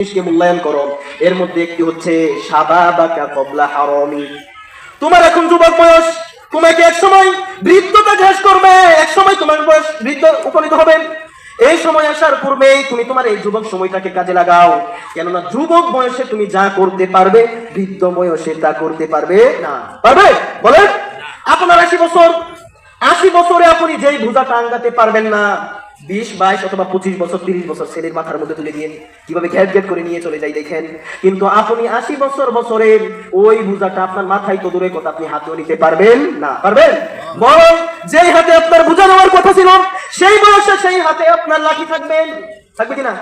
জিনিসকে মূল্যায়ন করো। এর মধ্যে একটি হচ্ছে সাদা বাকা কবলা হারমি। তোমার এখন যুবক বয়স, তোমাকে এক সময় বৃদ্ধতা ঘাস করবে এক সময় তোমার বয়স বৃদ্ধ উপনীত হবে। এই সময় আসার পূর্বেই তুমি তোমার এই যুবক সময়টাকে কাজে লাগাও। কেননা যুবক বয়সে তুমি যা করতে পারবে, বৃদ্ধ বয়সে তা করতে পারবে না। পারবে? বলেন। আপনার আশি বছর, আশি বছরে আপনি যেই বোঝা টাঙ্গাতে পারবেন না বিশ, বাইশ অথবা পঁচিশ বছর, তিরিশ বছর ছেলের মাথার মধ্যে তুলে দিয়ে কীভাবে ঘ্যাট ঘ্যাট করে নিয়ে চলে যাই দেখেন। কিন্তু আপনি আশি বছর বছরের ওই বোঝাটা আপনার মাথায় তো দূরে কথা, আপনি হাতেও নিতে পারবেন না। পারবেন? বরং যেই হাতে আপনার বোঝা নেওয়ার কথা ছিল, সেই বয়সে সেই হাতে আপনার লাঠি থাকবেন থাকবে কিনা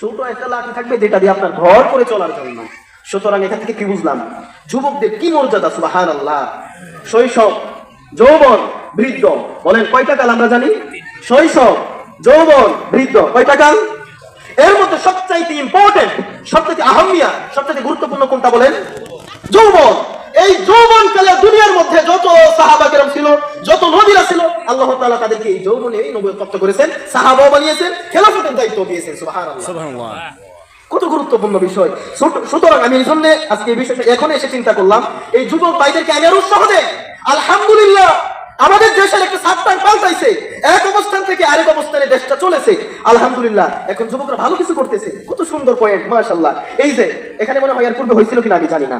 ছোট একটা লাঠি থাকবে যেটা দিয়ে আপনার ঘর করে চলার জন্য। সুতরাং এখান থেকে কি বুঝলাম? যুবকদের কি মর্যাদা সুবাহান আল্লাহ শৈশব, যৌবন, বৃদ্ধ। বলেন কয়টা কাল আমরা জানি? শৈশব যৌবন বৃদ্ধ কয়টা কাল এর মধ্যে সবচাইতে ইম্পর্টেন্ট সবচাইতে আহমিয়া সবচাইতে গুরুত্বপূর্ণ কোনটা বলেন? যৌবন। এই যৌবন কালে দুনিয়ার মধ্যে যত সাহাবা কেরাম ছিল যত নবীরা ছিল আল্লাহ তাআলা তাদেরকে এই যৌবনে এই নবুয়ত করেছেন সাহাবাও বানিয়েছেন খেলাফতের দায়িত্ব দিয়েছেন সুবহানাল্লাহ। কত গুরুত্বপূর্ণ বিষয়। সুতরাং আমি এই জন্য আজকে এই বিষয়টা এখন এসে চিন্তা করলাম এই যুবক ভাইদেরকে আমি আরও উৎসাহ দেয় আলহামদুলিল্লাহ আমাদের দেশের একটা সাতটার পাল্টাইছে এক অবস্থান থেকে আরেক অবস্থানে দেশটা চলেছে। আলহামদুলিল্লাহ, এখন যুবকরা ভালো কিছু করতেছে। কত সুন্দর পয়েন্ট মাশাল্লাহ এই যে, এখানে মনে হয় আর পূর্বে হয়েছিল কিনা আমি জানি না।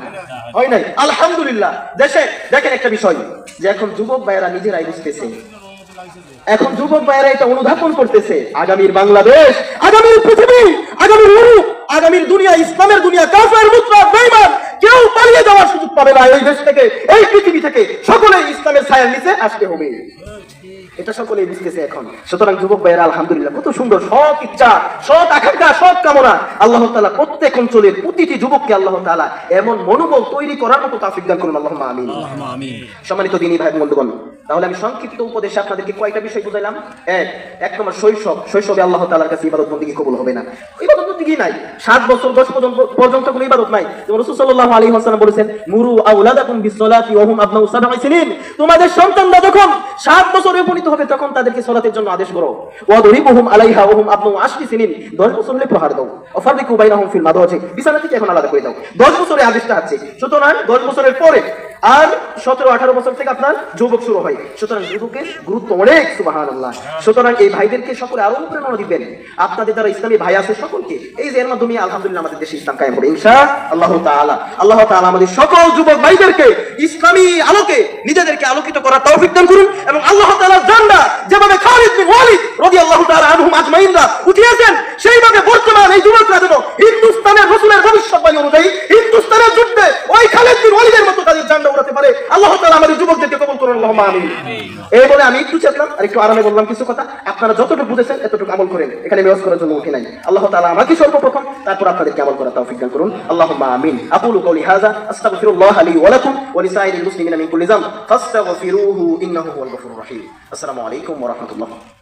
হয় নাই? আলহামদুলিল্লাহ। দেশে, দেখেন একটা বিষয়, যে এখন যুবক ভাইয়েরা নিজেরাই বুঝতেছে। এখন যুবক ভাইয়েরা এটা অনুধাবন করতেছে, আগামীর বাংলাদেশ, আগামীর পৃথিবী, আগামীর ইউরোপ আগামীর দুনিয়া, ইসলামের দুনিয়া, কাফের, মুসলিম, বেঈমান, কেউ পালিয়ে যাওয়ার সুযোগ পাবে না। এই দেশ থেকে, এই পৃথিবী থেকে সকলে ইসলামের ছায়ার নিচে আসতে হবে। এটা সকলেই বুঝতেছে এখন। সুতরাং যুবক ভাইয়েরা আলহামদুলিল্লাহ কত সুন্দর সৎ ইচ্ছা সৎ আকাঙ্ক্ষা সৎ কামনা। আল্লাহ তালা প্রত্যেক অঞ্চলের প্রতিটি যুবককে আল্লাহ তালা এমন মনোবল তৈরি করার মতো তাফিক দান করুন। আল্লাহ আমিন। সম্মানিত দিনী ভাই বন্ধুগণ তাহলে আমি সংক্ষিপ্ত উপদেশে আপনাদেরকে কয়টা বিষয় বুঝাইলাম? এক এক নম্বর শৈশব। শৈশবে আল্লাহ তাআলার কাছে ইবাদত বন্দিগি কবুল হবে না। ইবাদত নাই? সাত বছর, দশ পর্যন্ত কোনো ইবাদত নাই। যেমন আলাইহি ওয়াসাল্লাম বলেছেন, মুরু সিনিন। তোমাদের সন্তানরা যখন সাত বছরে উপনীত হবে, তখন তাদেরকে সালাতের জন্য আদেশ করো। ওয়া দরিবুহুম আলাইহা আশরি সিনিন। 10 বছর হলে প্রহার দাও। বাইনাহুম ফিল মাদাওয়াজি বিছানা থেকে এখন আলাদা করে দাও। 10 বছরে আদেশটা আছে। সুতরাং 10 বছরের পরে আর সতেরো, আঠারো বছর থেকে আপনার যুবক শুরু হয়। সুতরাং যুবকের গুরুত্ব অনেক সুবাহান আল্লাহ সুতরাং এই ভাইদেরকে সকলে আরও অনুপ্রেরণা দিবেন। আপনাদের দ্বারা ইসলামী ভাই আছে সকলকে। এই যে এর মাধ্যমে আলহামদুলিল্লাহ আমাদের দেশে ইসলাম কায়েম হবে, ইনশা আল্লাহ তাআলা। আল্লাহ তাআলা আমাদের সকল যুবক ভাইদেরকে ইসলামী আলোকে নিজেদেরকে আলোকিত করার তৌফিক দান করুন এবং আল্লাহ তাআলার জান্ডা যেভাবে খালিদ বিন ওয়ালিদ রাদিয়াল্লাহু তাআলা আনহুম আজমাইনরা উঠিয়েছেন, সেইভাবে বর্তমান এই যুবকরা যেন হিন্দুস্তানের রাসূলের ভবিষ্যৎবাণী অনুযায়ী হিন্দুস্তানের যুদ্ধে ওই খালিদ বিন ওয়ালিদের মতো তাদের জান্ডা উড়াতে পারে আমাদের যুবকদেরকে কবল করুন আল্লাহ আমি এই বলে আমি একটু চেতলাম আর একটু আরামে বললাম কিছু কথা। আপনারা যতটুকু বুঝেছেন এতটুকু আমল করেন। এখানে মেয়াজ করার জন্য উঠে নাই। আল্লাহ তাআলা আমাকে সর্বপ্রথম তারপর আপনাদেরকে আমল করা তৌফিক দান করুন। আল্লাহ আমিন। আকুলু কওলি হাযা আস্তাগফিরুল্লাহ লি ওয়া লাকুম ওয়া লিসাইরিল মুসলিমিনা মিন কুল্লি যাম ফাস্তাগফিরুহু ইন্নাহু হুয়াল গফুরুর রহিম। আসসালামু আলাইকুম ওয়া রাহমাতুল্লাহ।